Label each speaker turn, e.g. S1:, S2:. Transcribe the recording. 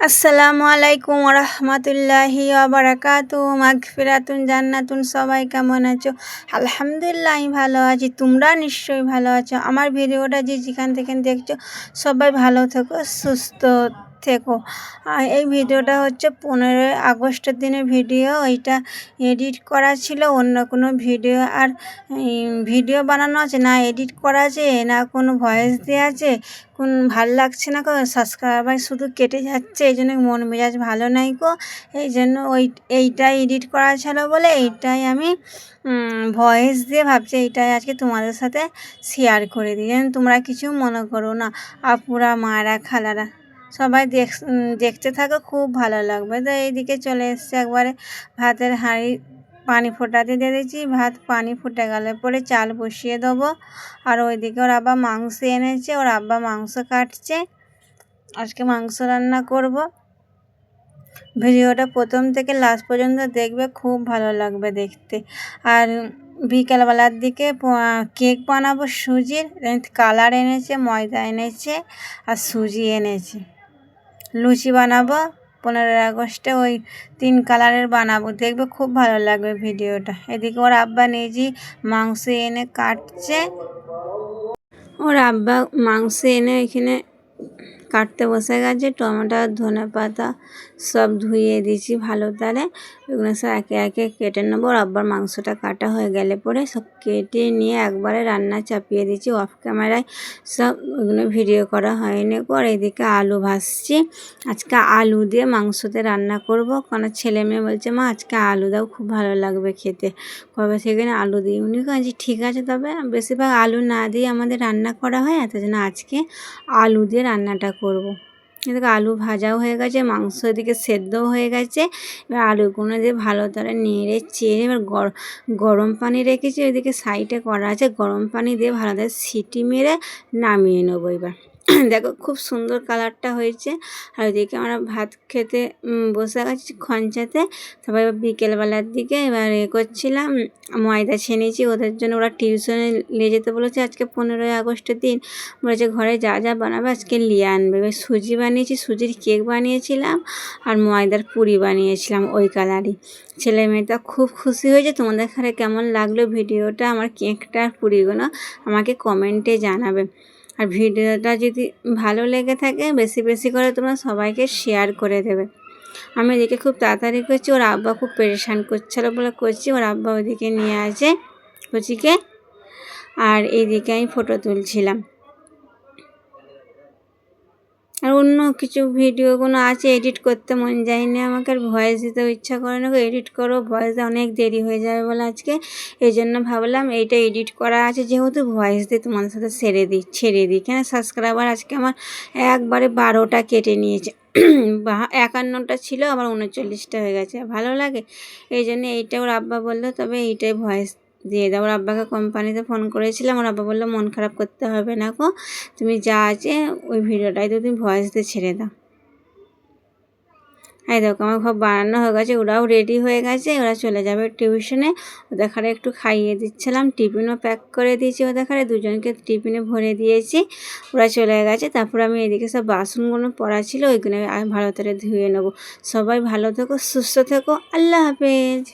S1: আসসালামু আলাইকুম রহমতুল্লাহি বারাকাতু মাগফিরাতুন, জান্নাতুন, সবাই কেমন আছো? আলহামদুলিল্লাহ আমি ভালো আছি, তোমরা নিশ্চয়ই ভালো আছো? আমার ভিডিওটা যে যেখান থেকে দেখছ, সবাই ভালো থেকো, সুস্থ থেকো এই ভিডিওটা হচ্ছে পনেরোই আগস্টের দিনের ভিডিও। ওইটা এডিট করা ছিল, অন্য কোনো ভিডিও আর ভিডিও বানানো আছে, না এডিট করা আছে, না কোনো ভয়েস দেওয়া আছে। কোন ভালো লাগছে না সাবস্ক্রাইবার শুধু কেটে যাচ্ছে, এই জন্য মন মেজাজ ভালো নাই গো। এই জন্য ওই এইটাই এডিট করা ছিল বলে এইটাই আমি ভয়েস দিয়ে ভাবছি, এইটাই আজকে তোমাদের সাথে শেয়ার করে দিই। তোমরা কিছু মনে করো না। আপুরা, মারা, খালারা। সবাই দেখ দেখতে থাকো, খুব ভালো লাগবে। তো এইদিকে চলে এসছে একবারে ভাতের হাঁড়ি পানি ফোটাতে দিয়ে দিয়েছি ভাত পানি ফুটে গেলে পরে চাল বসিয়ে দেবো। আর ওইদিকে ওর আব্বা মাংস এনেছে, ওর আব্বা মাংস কাটছে। আজকে মাংস রান্না করব। ভিডিওটা প্রথম থেকে লাস্ট পর্যন্ত দেখবে, খুব ভালো লাগবে দেখতে। আর বিকেলবেলার দিকে কেক বানাবো সুজির কালার এনেছে, ময়দা এনেছে, আর সুজি এনেছে। লুচি বানাবো, পনেরোই আগস্টে ওই তিন কালারের বানাবো। দেখবে খুব ভালো লাগবে ভিডিওটা। এদিকে ওর আব্বা নিজেই মাংস এনে কাটছে। ওর আব্বা মাংস এনে এখানে কাটতে বসে গেছে, টমেটো ধনে পাতা সব ধুয়ে দিয়েছি ভালো তারে এগুলো সব একে একে কেটে নেব। আবার মাংসটা কাটা হয়ে গেলে পরে সব কেটে নিয়ে একবারে রান্না চাপিয়ে দিয়েছি অফ ক্যামেরায় সব ওগুলো ভিডিও করা হয়নি। পর এদিকে আলু ভাসছি আজকে আলু দিয়ে মাংসতে রান্না করব। কারণ ছেলে মেয়ে বলছে, মা, আজকে আলু দাও, খুব ভালো লাগবে খেতে। কবে থেকে না আলু দিই উনি কাজে ঠিক আছে, তবে বেশিরভাগ আলু না দিয়ে আমাদের রান্না করা হয়, এত জন্য আজকে আলু দিয়ে রান্নাটা করব। এদিকে আলু ভাজাও হয়ে গেছে, মাংস এদিকে সেদ্ধও হয়ে গেছে এবার আলুগুলো দিয়ে ভালো করে নেড়ে চেড়ে এবার গরম পানি রেখেছি ওইদিকে সাইডে করা আছে, গরম পানি দিয়ে ভালো করে সিটি মেরে নামিয়ে নেব এবার দেখো খুব সুন্দর কালারটা হয়েছে। আর ওইদিকে আমরা ভাত খেতে বসে গেছি খঞ্চাতে। তারপর বিকেলবেলার দিকে এবার এ করছিলাম, ময়দা ছেনেছি ওদের জন্য ওরা টিউশনে নিয়ে যেতে বলেছে আজকে পনেরোই আগস্টের দিন। বলেছে ঘরে যা যা বানাবে আজকে নিয়ে আনবে। এবার সুজি বানিয়েছি, সুজির কেক বানিয়েছিলাম আর ময়দার পুরি বানিয়েছিলাম ওই কালারই। ছেলে মেয়েটা খুব খুশি হয়েছে, তোমাদের ঘরে কেমন লাগল ভিডিওটা? আমার কেকটা পুরিগুলো আমাকে কমেন্টে জানাবে। আর ভিডিওটা যদি ভালো লেগে থাকে, বেশি বেশি করে তোমরা সবাইকে শেয়ার করে দেবে। আমি এদিকে খুব তাড়াতাড়ি করছি, ওর আব্বা খুব পেরেশান করছিল বলে করছি, ওর আব্বা ওদিকে নিয়ে আসে কচিকে। আর এইদিকে আমি ফটো তুলছিলাম। আর অন্য কিছু ভিডিওগুলো আছে এডিট করতে মন যায়নি আমাকে আর ভয়েস দিতেও ইচ্ছা করে না এডিট করো ভয়েসে অনেক দেরি হয়ে যাবে বলে আজকে। এই জন্য ভাবলাম এইটা এডিট করা আছে, যেহেতু ভয়েস দিয়ে তোমাদের সাথে সেরে দিই ছেড়ে দিই। কেন? সাবস্ক্রাইবার আজকে আমার একবারে বারোটা কেটে নিয়েছে। একান্নটা ছিল, আবার উনচল্লিশটা হয়ে গেছে। ভালো লাগে? এই জন্য এইটা ওর আব্বা বলল, তবে এইটাই ভয়েস দিয়ে দাও ওর আব্বাকে কোম্পানিতে ফোন করেছিলাম। ওর আব্বা বলল, মন খারাপ করতে হবে না গো। তুমি যা আছে ওই ভিডিওটাই তো তুমি ভয়েস দিয়ে ছেড়ে দাও। এই দেখো, আমার ঘর বানানো হয়ে গেছে। ওরাও রেডি হয়ে গেছে। ওরা চলে যাবে টিউশনে ওদের খারে একটু খাইয়ে দিচ্ছিলাম। টিফিনও প্যাক করে দিয়েছি ওদের খারে দুজনকে টিফিনে ভরে দিয়েছি। ওরা চলে গেছে। তারপর আমি এদিকে সব বাসনগুলো পড়া ছিল। ওইগুলো ভালো করে ধুয়ে নেব। সবাই ভালো থেকো, সুস্থ থেকো। আল্লাহ হাফেজ।